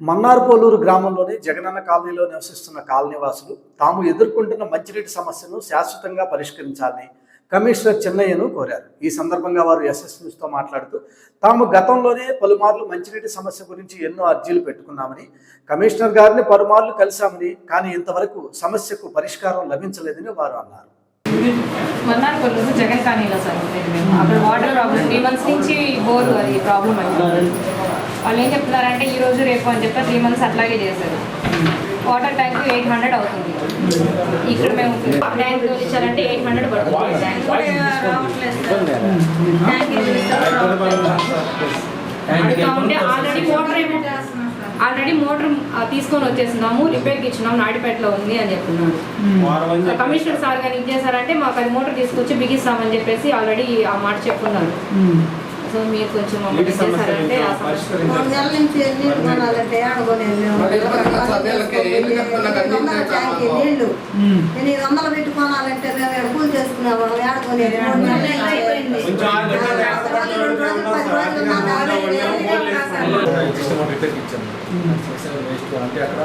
మన్నార్పోలూరు గ్రామంలోని జగనన్న కాలనీలో నివసిస్తున్న కాలనీవాసులు తాము ఎదుర్కొంటున్న మంచినీటి సమస్యను శాశ్వతంగా పరిష్కరించాలని కమిషనర్ చెన్నయ్యను కోరారు. ఈ సందర్భంగా వారు ఎస్ఎస్ న్యూస్తో మాట్లాడుతూ తాము గతంలోనే పలుమార్లు మంచినీటి సమస్య గురించి ఎన్నో అర్జీలు పెట్టుకున్నామని కమిషనర్ గారిని పలుమార్లు కలిశామని కానీ ఇంతవరకు సమస్యకు పరిష్కారం లభించలేదని వారు అన్నారు. మన్నార్ కొల్లూరు జగన్ కానీలో సార్ అక్కడ వాటర్ ప్రాబ్లం త్రీ మంత్స్ నుంచి బోర్ అది ప్రాబ్లం అయింది. వాళ్ళు ఏం చెప్తున్నారంటే ఈ రోజు రేపు అని చెప్పి త్రీ మంత్స్ అట్లాగే చేశారు. వాటర్ ట్యాంక్ ఎయిట్ హండ్రెడ్ అవుతుంది. ఇక్కడ మేము ట్యాంక్ ఇచ్చారంటే ఎయిట్ హండ్రెడ్ పడుతుంది. ఆల్రెడీ మోటార్ ఆల్రెడీ మోటార్ తీసుకొని వచ్చేసినాము రిపేర్కి ఇచ్చినాము నాడిపేటలో ఉంది అని చెప్తున్నారు. కమిషనర్ సార్ గారు ఏం చేశారంటే మాకు అది మోటార్ తీసుకొచ్చి బిగిస్తామని చెప్పేసి ఆల్రెడీ ఆ మాట చెప్పున్నారు. సో మీరు కొంచెం మమ్మల్ని చేశారంటే ఆ సమస్య మూడు నెలల నుంచి నీళ్ళు ఎనిమిది వందలు పెట్టి కొనాలంటే మేము కూలి చేసుకునే వాళ్ళం వేస్ట్ అంటే అక్కడ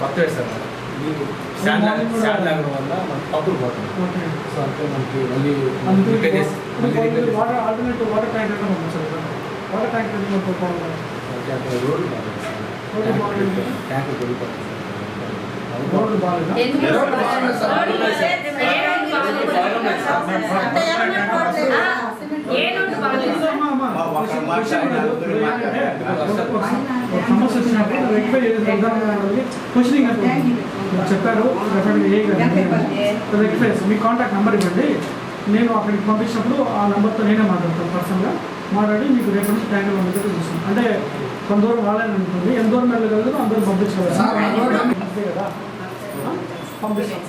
కొత్త వేస్తారు నీళ్ళు శాండ్ శాండ్ లాగడం వల్ల మనకి పప్పులు పోతుంది సో అంటే మనకి మళ్ళీ water alternative water tank water tank road బాగాలేదు. ట్యాంక్ దొరికిపోతుంది? రోడ్డు బాగాలేదు. సమస్య వచ్చినప్పుడు రెక్టిఫై క్వశ్చనింగ్ చెప్పారు. రెక్టిఫై మీ కాంటాక్ట్ నెంబర్ ఇవ్వండి నేను అక్కడికి పంపించినప్పుడు ఆ నెంబర్తో నేనే మాట్లాడతాను పర్సనల్గా మాట్లాడి మీకు రేపు నుంచి ట్యాంక్ పంపించడం చూస్తాను అంటే కొంత దూరం వాళ్ళని అనుకోండి ఎంత దూరం వెళ్ళగలరు అందరూ పంపించగలరు సార్, ఆ రోడ్డు అంతే కదా ఆ? పంపిస్తాం.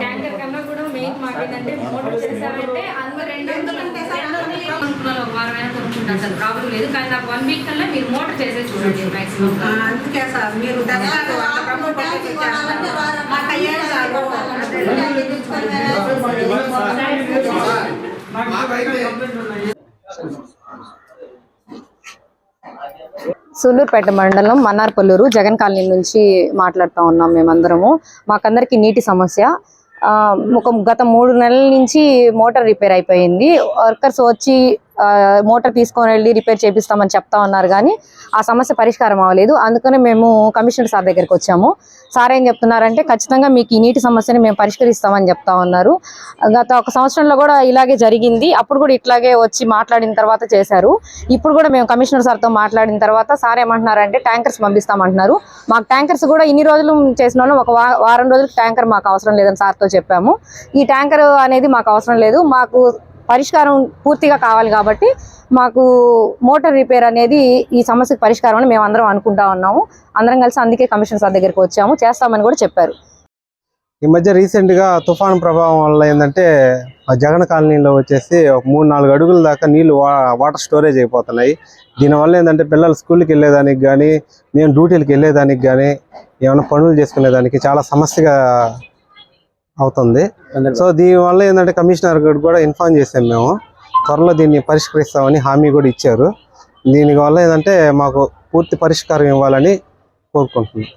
ట్యాంకర్ కన్నా కూడా మెయిన్ మాకు ఏంటంటే మోటార్ చేశారంటే అందరూ రెండు వందలు అంటే రెండు వందలు కొనుక్కున్నారు ఒక వారం అయినా కొనుక్కుంటారు సార్. ప్రాబ్లం లేదు కానీ నాకు వన్ వీక్ కల్లా మీరు మోటార్ చేసే చూడండి మాక్సిమం ఆ, అందుకే సార్ మీరు తెల్లారి ఆరు ట్యాంకి కొనాలంటే వారం మాకు అయ్యేది కాదు. రెండు ట్యాంకీలు తెచ్చుకొని మేము నాకు మాకైతే- సూళ్ళూరుపేట మండలం మన్నార్పల్లూరు జగన్ కాలనీ నుంచి మాట్లాడుతూ ఉన్నాం మేమందరము. మాకందరికి నీటి సమస్య. ఒక గత మూడు నెలల నుంచి మోటార్ రిపేర్ అయిపోయింది. వర్కర్స్ వచ్చి మోటార్ తీసుకొని వెళ్ళి రిపేర్ చేపిస్తామని చెప్తా ఉన్నారు కానీ ఆ సమస్య పరిష్కారం అవ్వలేదు. అందుకనే మేము కమిషనర్ సార్ దగ్గరికి వచ్చాము. సార్ ఏం చెప్తున్నారంటే ఖచ్చితంగా మీకు ఈ నీటి సమస్యని మేము పరిష్కరిస్తామని చెప్తా ఉన్నారు. గత ఒక సంవత్సరంలో కూడా ఇలాగే జరిగింది. అప్పుడు కూడా ఇట్లాగే వచ్చి మాట్లాడిన తర్వాత చేశారు. ఇప్పుడు కూడా మేము కమిషనర్ సార్తో మాట్లాడిన తర్వాత సార్ ఏమంటున్నారంటే ట్యాంకర్స్ పంపిస్తామంటున్నారు. మాకు ట్యాంకర్స్ కూడా ఇన్ని రోజులు చేసిన వాళ్ళు ఒక వారం రోజులకు ట్యాంకర్ మాకు అవసరం లేదని సార్తో చెప్పాము. ఈ ట్యాంకర్ అనేది మాకు అవసరం లేదు. మాకు పరిష్కారం పూర్తిగా కావాలి కాబట్టి మాకు మోటార్ రిపేర్ అనేది ఈ సమస్యకు పరిష్కారం అని మేము అందరం అనుకుంటా ఉన్నాము. అందరం కలిసి అందుకే కమిషనర్ సార్ దగ్గరికి వచ్చాము. చేస్తామని కూడా చెప్పారు. ఈ మధ్య రీసెంట్గా తుఫాన్ ప్రభావం వల్ల ఏంటంటే ఆ జగన్ కాలనీలో వచ్చేసి ఒక మూడు నాలుగు అడుగుల దాకా నీళ్ళు వా- వాటర్ స్టోరేజ్ అయిపోతున్నాయి. దీనివల్ల ఏంటంటే పిల్లలు స్కూల్కి వెళ్ళేదానికి కానీ మేము డ్యూటీలకు వెళ్ళేదానికి కానీ ఏమైనా పనులు చేసుకునేదానికి చాలా సమస్యగా అవుతుంది. సో దీనివల్ల ఏంటంటే కమిషనర్ గారు కూడా ఇన్ఫార్మ్ చేసాం మేము. త్వరలో దీన్ని పరిష్కరిస్తామని హామీ కూడా ఇచ్చారు. దీని వల్ల ఏంటంటే మాకు పూర్తి పరిష్కారం ఇవ్వాలని కోరుకుంటున్నాం.